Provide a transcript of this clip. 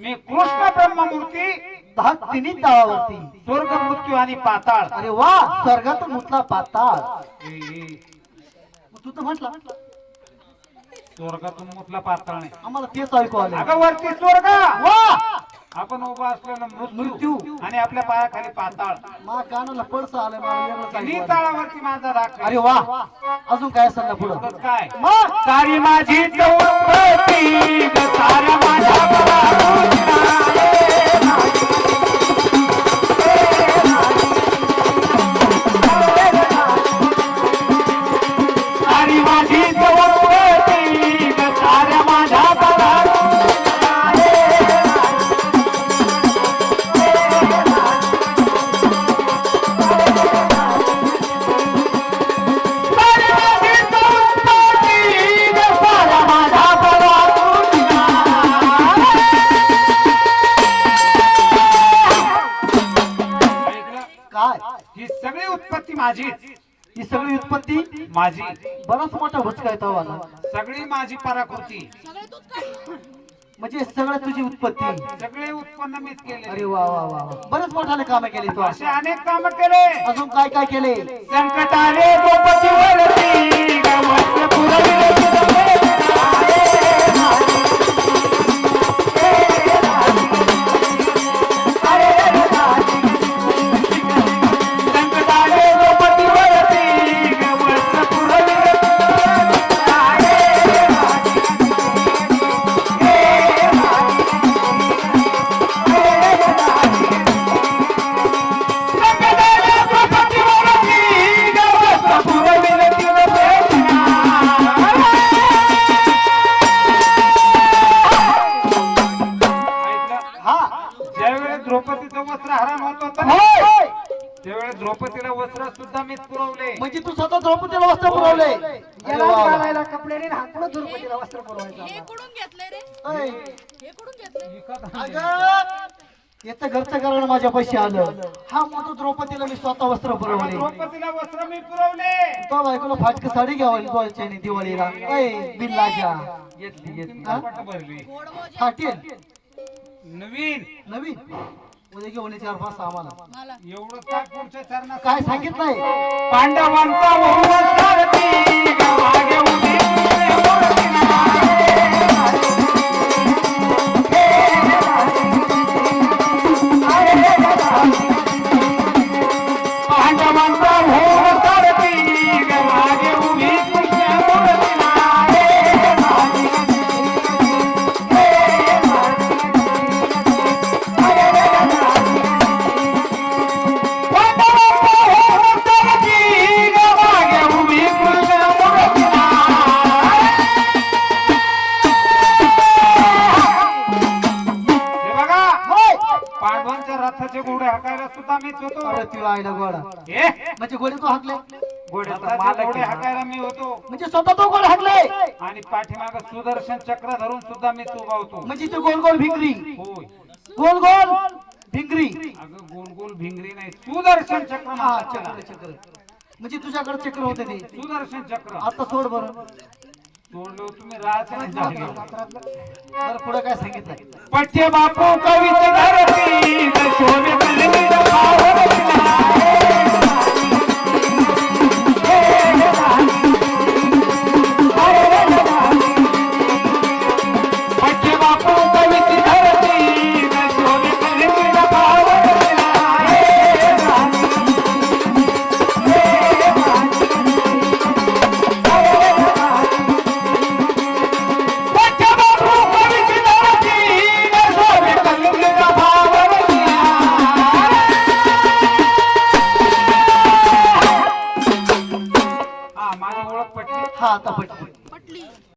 मी कृष्ण ब्रह्ममूर्ती दहा तिन्ही तळावरती स्वर्ग मृत्यू आणि पाताळ. अरे वा स्वर्गात उठला पाताळ. तू तर म्हटला. स्वर्गातून मुठला पाताळ नाही. आम्हाला तेच ऐकू आले अगं वरती स्वर्ग! वा! आपण उभा असलेला मृत्यू. आणि आपल्या पायाखाली पाताळ. मा कानाला पडस आलं. तळावरती माझा राख. अरे वा. अजून काय सांगा पुढं? काय? सारी माझी चौपती साऱ्या माझ्या सगळी उत्पत्ती माझीच ही सगळी उत्पत्ती माझी. बराच मोठा भुचका आहे तवा सगळी माझी पराकृती म्हणजे सगळं तुझी उत्पत्ती. सगळे उत्पन्न मीच अरे केले वा वा वा वा. बरेच मोठाले काम केले तू असे अनेक काम केले. अजून काय काय केले? संकट आले गोपती होय. त्यावेळेस द्रौपदीला वस्त्र सुद्धा मीच पुरवले. म्हणजे तू स्वतः द्रौपदीला वस्त्र पुरवले? वा. कपडे नाही हाकडं द्रौपदीला वस्त्र पुरवायचं? हे कुठून घेतलंय रे? ऐ, हे कुठून घेतलंय? अगं, याचं घरचं कारण माझ्या पैसे आलं. हा मोठं द्रौपदीला मी स्वतः वस्त्र पुरवले. द्रौपदीला वस्त्र मी पुरवले. तो बायकोला फाटक साडी घ्यावी द्वारच्याने दिवाळीला. ऐ बिल्लाच्या घेतली घेतली. हा? कपाटं भरली. गोड मोजे फाटेल नवीन. नवीन? उद्या घेऊन ये चार पाच आम्हाला मला. एवढं काय पुढच्या चरणात काय सांगितलंय पांडवांचा बहुमत सारथी मागे उभी मूर्ती पांडवांचा पांडवांच्या रथाचे घोडे हाकायला सुद्धा मीच होतो. अरे आईला गोडा हे? म्हणजे गोडे तू हाकले. हाकायला मी होतो. म्हणजे स्वतः तो गोड हाकले. आणि पाठीमाग सुदर्शन चक्र धरून सुद्धा मी उभा होतो. म्हणजे तू गोल गोल भिंगरी. होय. गोल गोल भिंगरी. अगं गोल गोल भिंगरी नाही. सुदर्शन चक्र हा चक्र. चक्र. म्हणजे तुझ्याकडे चक्र होते ते. सुदर्शन चक्र. आता सोड बरं. पुढे काय सांगितलं पठ्य बापू कवित धरती